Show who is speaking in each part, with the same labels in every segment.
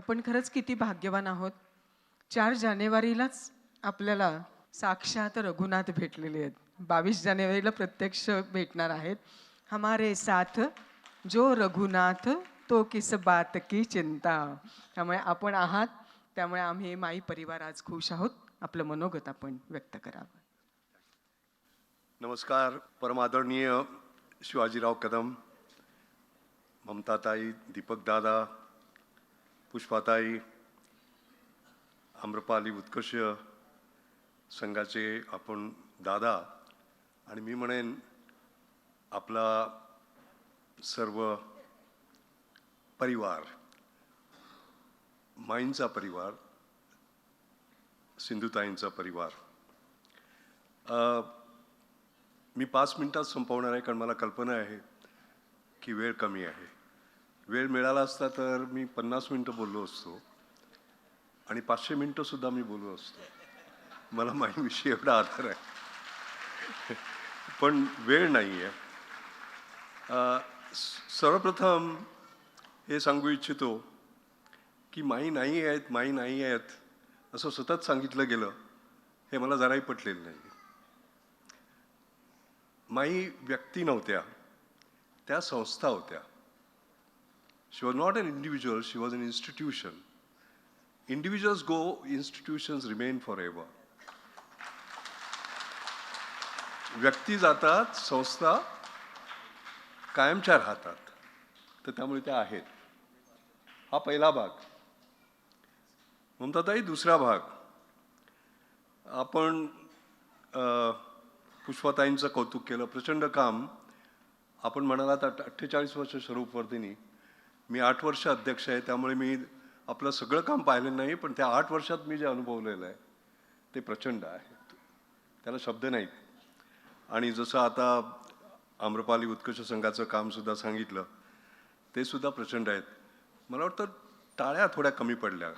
Speaker 1: आपण खरंच किती भाग्यवान आहोत. चार जानेवारीलाच आपल्याला साक्षात रघुनाथ भेटलेले आहेत. बावीस जानेवारीला प्रत्यक्ष भेटणार आहेत. हमारे साथ जो रघुनाथ तो किस बात की चिंता. त्यामुळे आपण आहात. त्यामुळे आम्ही माई परिवार आज खुश आहोत. आपलं मनोगत आपण व्यक्त करावं.
Speaker 2: नमस्कार. परमादरणीय शिवाजीराव कदम ममताताई दीपकदादा पुष्पाताई आम्रपाली उत्कर्ष संघाचे आपण दादा आणि मी म्हणेन आपला सर्व परिवार माईंचा परिवार सिंधुताईंचा परिवार. मी पाच मिनिटात संपवणार आहे कारण मला कल्पना आहे की वेळ कमी आहे. वेळ मिळाला असता तर मी पन्नास मिनटं बोललो असतो. आणि पाचशे मिनटंसुद्धा मी बोललो असतो. मला माईविषयी एवढा आधार आहे. पण वेळ नाही आहे सर्वप्रथम हे सांगू इच्छितो की माई नाही आहेत माई नाही आहेत असं सतत सांगितलं गेलं हे मला जराही पटलेलं नाही माई व्यक्ती नव्हत्या त्या संस्था होत्या. She was not an individual she was an institution individuals go institutions remain for व्यक्ती जातात संस्था कायमच्या राहतात तर त्यामुळे त्या आहेत. हा पहिला भाग. ममताताई दुसरा भाग. आपण पुष्पाताईंचं कौतुक केलं. प्रचंड काम. आपण म्हणाला तर अठ्ठेचाळीस वर्ष स्वरूपवर्धिनी मी आठ वर्ष अध्यक्ष आहे त्यामुळे मी आपलं सगळं काम पाहिलं नाही पण त्या आठ वर्षात मी जे अनुभवलेलं आहे ते प्रचंड आहे. त्याला शब्द नाहीत आणि जसं आता आम्रपाली उत्कर्ष संघाचं कामसुद्धा सांगितलं ते सुद्धा प्रचंड आहेत. मला वाटतं टाळ्या थोड्या कमी पडल्या.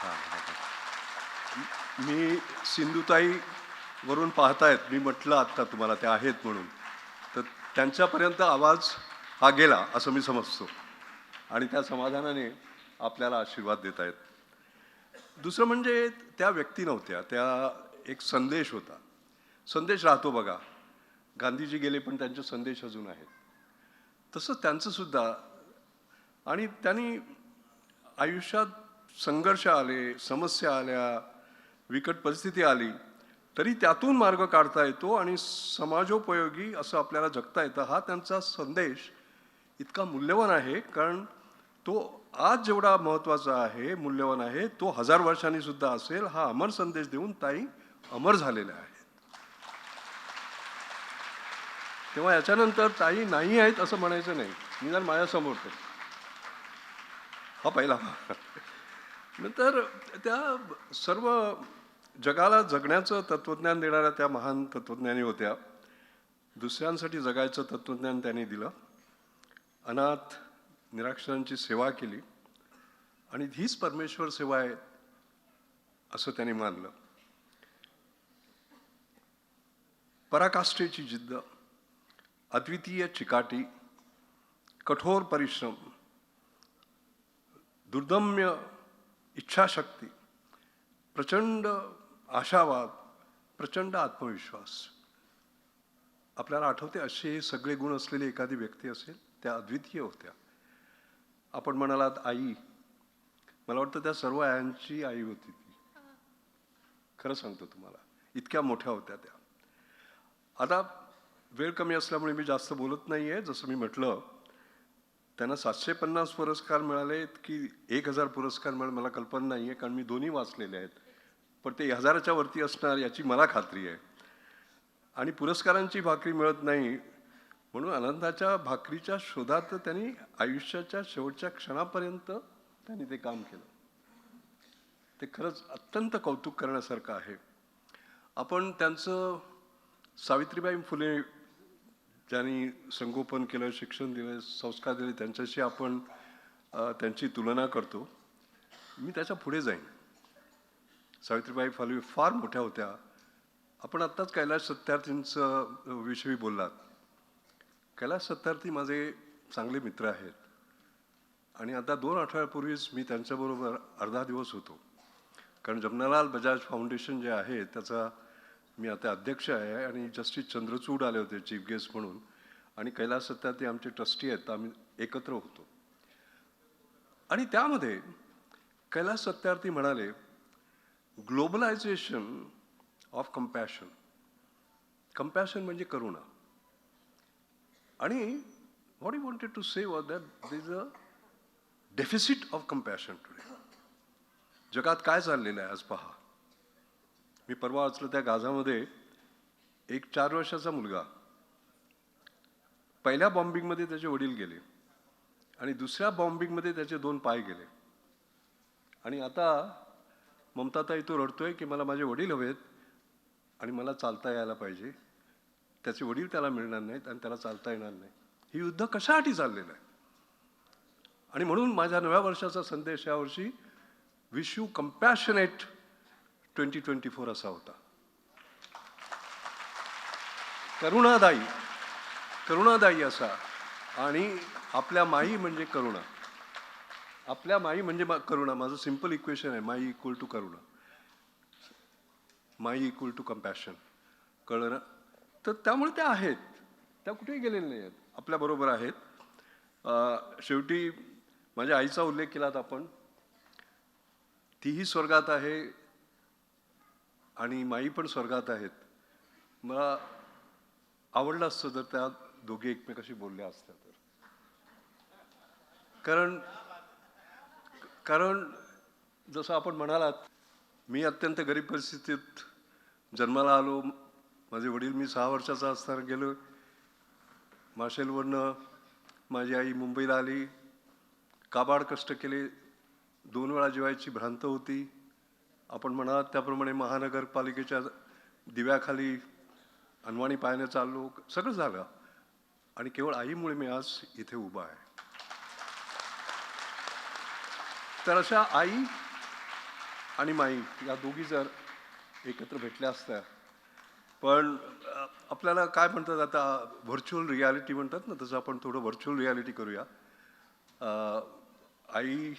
Speaker 2: हां हां. मी सिंधुताई वरून पाहतायत मी म्हटलं आत्ता तुम्हाला त्या आहेत म्हणून. तर त्यांच्यापर्यंत आवाज हा गेला असं मी समजतो. आणि त्या समाधानाने आपल्याला आशीर्वाद देत आहेत दुसरं म्हणजे त्या व्यक्ती नव्हत्या त्या एक संदेश होता. संदेश राहतो बघा. गांधीजी गेले पण त्यांचे संदेश अजून आहेत. तसं त्यांचं सुद्धा. आणि त्यांनी आयुष्यात संघर्ष आले समस्या आल्या विकट परिस्थिती आली तरी त्यातून मार्ग काढता येतो आणि समाजोपयोगी असं आपल्याला जगता येतं. हा त्यांचा संदेश इतका मूल्यवान आहे कारण तो आज जेवढा महत्त्वाचा आहे मूल्यवान आहे तो हजार वर्षांनी सुद्धा असेल हा अमर संदेश देऊन ताई अमर झालेल्या आहेत. तेव्हा याच्यानंतर ताई नाही आहेत असं म्हणायचं नाही. निदान माझ्यासमोर ते हा पहिला भाग. नंतर त्या सर्व जगाला जगण्याचं तत्त्वज्ञान देणाऱ्या त्या महान तत्त्वज्ञानी होत्या. दुसऱ्यांसाठी जगायचं तत्त्वज्ञान त्यांनी दिलं. अनाथ निराक्षरांची सेवा केली. आणि हीच परमेश्वर सेवा आहे असं त्यांनी मानलं. पराकाष्ठेची जिद्द अद्वितीय चिकाटी कठोर परिश्रम दुर्दम्य इच्छाशक्ती प्रचंड आशावाद प्रचंड आत्मविश्वास. आपल्याला आठवते असे सगळे गुण असलेली एखादी व्यक्ती असेल त्या अद्वितीय होत्या. आपण म्हणालात आई मला वाटतं त्या सर्व आयांची आई होती ती. खरं सांगतो तुम्हाला इतक्या मोठ्या होत्या त्या. आता वेळ कमी असल्यामुळे मी जास्त बोलत नाही आहे जसं मी म्हटलं त्यांना सातशे पन्नास पुरस्कार मिळाले की एक हजार पुरस्कार मिळाले मला कल्पना नाही आहे कारण मी दोन्ही वाचलेले आहेत. पण ते हजाराच्या वरती असणार याची मला खात्री आहे. आणि पुरस्कारांची भाकरी मिळत नाही म्हणून आनंदाच्या भाकरीच्या शोधात त्यांनी आयुष्याच्या शेवटच्या क्षणापर्यंत त्यांनी ते काम केलं. ते खरंच अत्यंत कौतुक करण्यासारखं आहे. आपण त्यांचं सावित्रीबाई फुले ज्यांनी संगोपन केलं शिक्षण दिलं संस्कार दिले त्यांच्याशी आपण त्यांची तुलना करतो. मी त्याच्या पुढे जाईन. सावित्रीबाई फुले फार मोठ्या होत्या. आपण आत्ताच कैलास सत्यार्थींचं विषयी बोललात. कैलास सत्यार्थी माझे चांगले मित्र आहेत. आणि आता दोन आठवड्यापूर्वीच मी त्यांच्याबरोबर अर्धा दिवस होतो. कारण जमनालाल बजाज फाउंडेशन जे आहे त्याचा मी आता अध्यक्ष आहे आणि जस्टिस चंद्रचूड आले होते चीफ गेस्ट म्हणून. आणि कैलास सत्यार्थी आमचे ट्रस्टी आहेत आम्ही एकत्र होतो. आणि त्यामध्ये कैलास सत्यार्थी म्हणाले ग्लोबलायझेशन ऑफ कम्पॅशन कम्पॅशन म्हणजे करुणा. आणि what you wanted to say what that is a deficit of compassion today जगात काय चाललेलं आहे आज पहा. मी परवा वाचलं त्या गाझामध्ये एक चार वर्षाचा मुलगा. पहिल्या बॉम्बिंगमध्ये त्याचे वडील गेले. आणि दुसऱ्या बॉम्बिंगमध्ये त्याचे दोन पाय गेले. आणि आता ममताताई तो रडतोय की मला माझे वडील हवेत आणि मला चालता यायला पाहिजे. त्याचे वडील त्याला मिळणार नाहीत आणि त्याला चालता येणार नाही. हे युद्ध कशासाठी चाललेलं आहे? आणि म्हणून माझ्या नव्या वर्षाचा संदेश यावर्षी wish you compassionate twenty twenty four असा होता. करुणादायी करुणादायी असा. आणि आपल्या माई म्हणजे करुणा. आपल्या माई म्हणजे मा- करुणा. माझं सिंपल इक्वेशन आहे माई इक्वल टू करुणा. माई इक्वल टू कम्पॅशन कळलं ना? तर त्यामुळे त्या आहेत. त्या कुठेही गेलेल्या नाही आहेत आपल्याबरोबर आहेत. शेवटी माझ्या आईचा उल्लेख केलात आपण. तीही स्वर्गात आहे आणि माई पण स्वर्गात आहेत. मला आवडलं असतं जर त्या दोघे एकमेकाशी बोलल्या असत्या तर. कारण कारण जसं आपण म्हणालात मी अत्यंत गरीब परिस्थितीत जन्माला आलो. माझे वडील मी सहा वर्षाचा असताना गेलो. माशेलवरनं माझी आई मुंबईला आली. काबाड कष्ट केले. दोन वेळा जेवायची भ्रांत होती. आपण म्हणालात त्याप्रमाणे महानगरपालिकेच्या दिव्याखाली अनवाणी पायाने चाललो सगळं झालं. आणि केवळ आईमुळे मी आज इथे उभा आहे. तर अशा आई आणि माई या दोघी जर एकत्र भेटल्या असत्या. पण आपल्याला काय म्हणतात आता व्हर्च्युअल रियालिटी म्हणतात ना तसं आपण थोडं व्हर्च्युअल रियालिटी करूया. आई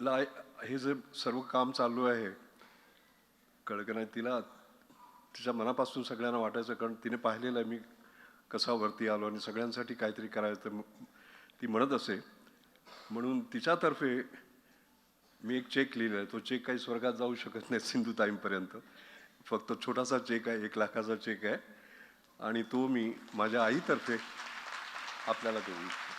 Speaker 2: आईला हे जे सर्व काम चालू आहे कळलं नाही तिला तिच्या मनापासून सगळ्यांना वाटायचं कारण तिने पाहिलेलं आहे मी कसा वरती आलो आणि सगळ्यांसाठी काहीतरी करायचं ती म्हणत असे. म्हणून तिच्यातर्फे मी एक चेक लिहिला आहे. तो चेक काही स्वर्गात जाऊ शकत नाही सिंधुताईंपर्यंत फक्त छोटासा चेक आहे एक लाखाचा चेक आहे. आणि तो मी माझ्या आईतर्फे आपल्याला देऊ इच्छितो.